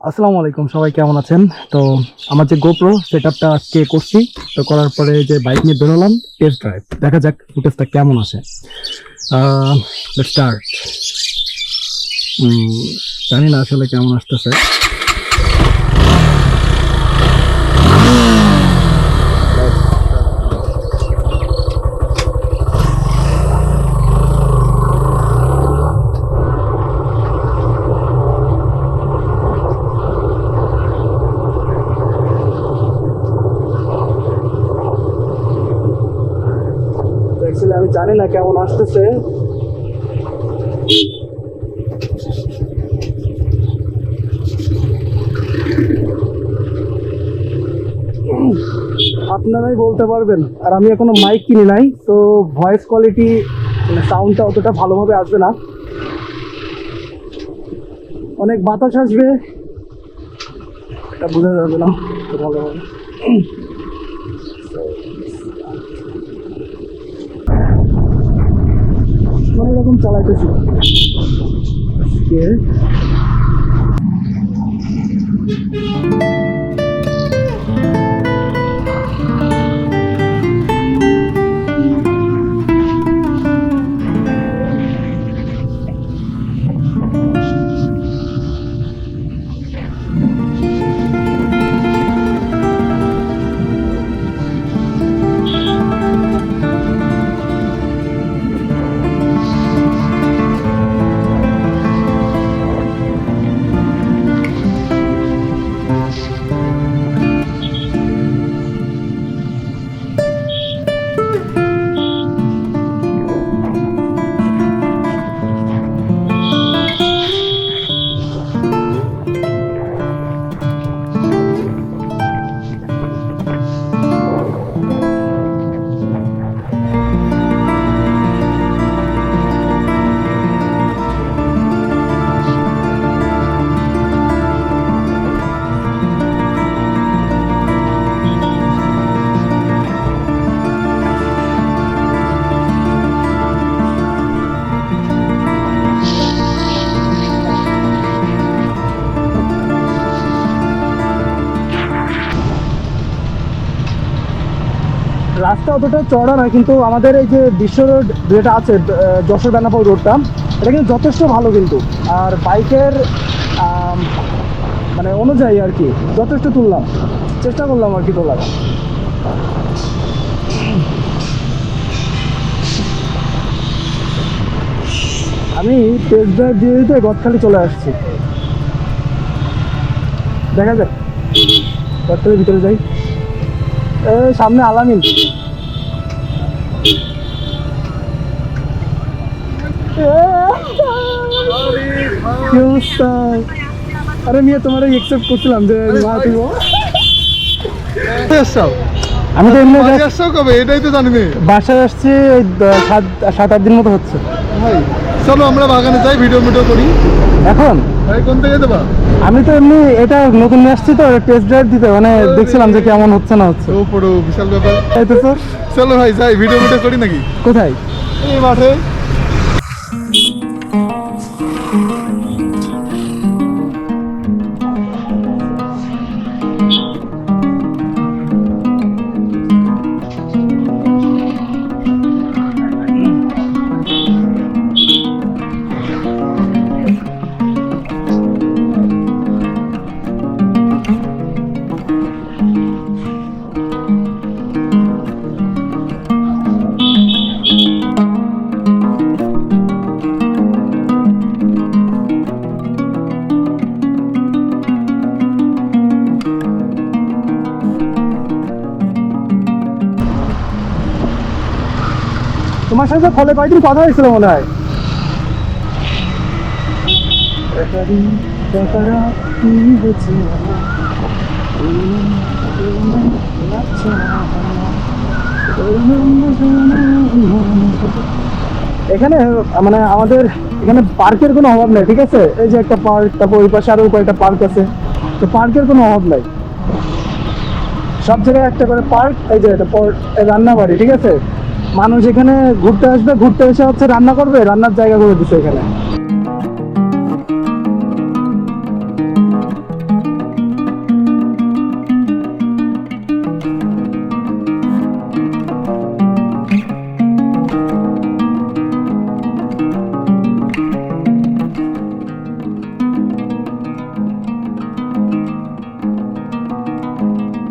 আসসালামু আলাইকুম, সবাই কেমন আছেন? তো আমার যে গোপ্রো সেট আপটা আজকে করছি, তো করার পরে যে বাইক নিয়ে বেরোলাম টেস্ট ড্রাইভ দেখা যাক ফুটেজটা কেমন আসে। স্টার্ট জানি না আসলে কেমন আসতেছে অ্যাকচুয়ালি আমি জানি না কেমন আসতেছে। আপনারাই বলতে পারবেন। আর আমি এখনও মাইক কিনি নাই, তো ভয়েস কোয়ালিটি সাউন্ডটা অতটা ভালোভাবে আসবে না। অনেক বাতাস আসবে। এটা বোঝা যাবে না। ভালোভাবে কোনো রকম চালাইতেছি। আজকে রাস্তা অতটা চড়া না কিন্তু আমাদের এই যে বিশ্ব রোড যেটা আছে যশোর বেনাপোল রোডটা, এটা কিন্তু যথেষ্ট ভালো কিন্তু। আর বাইকের মানে অনুযায়ী আর কি, যথেষ্ট তুললাম চেষ্টা করলাম আর কি তোলার। আমি টেস্ট ড্রাইভ দিয়ে দিতে গদখালি চলে আসছি। দেখা যাক। গদখালির ভিতরে যাই। সামনে আলামিন। কি অবস্থা? আরে মিয়া তোমার একসেপ্ট করছিলাম যে মা তুমি আমি তো এমনি আসছো কবে? এটাই তো জানি না। বাসায় আসছি দ- সাত সাত আট দিন মতো হচ্ছে। ভাই চলো আমরা বাগানে যাই ভিডিও ভিডিও করি। এখন? আমি তো এমনি এটা নতুন আসছি তো টেস্ট ড্রাইভ দিতে মানে দেখছিলাম যে কেমন হচ্ছে না হচ্ছে। বিশাল ব্যাপার। এই তো স্যার চলো ভাই যাই ভিডিও ভিডিও করি নাকি? কোথায়? এই মাঠে। তোমার সাথে ফলে কয়েকদিন কথা হয়েছিল মনে হয়। এখানে মানে আমাদের এখানে পার্কের কোনো অভাব নাই, ঠিক আছে? এই যে একটা পার্ক, তারপর ওই পাশে আরও কয়েকটা পার্ক আছে। তো পার্কের কোনো অভাব নাই। সব জায়গায় একটা করে পার্ক, এই যে পর- এই রান্নাবাড়ি, ঠিক আছে? মানুষ এখানে ঘুরতে আসবে ঘুরতে এসে হচ্ছে রান্না করবে রান্নার জায়গা করে দিচ্ছে এখানে।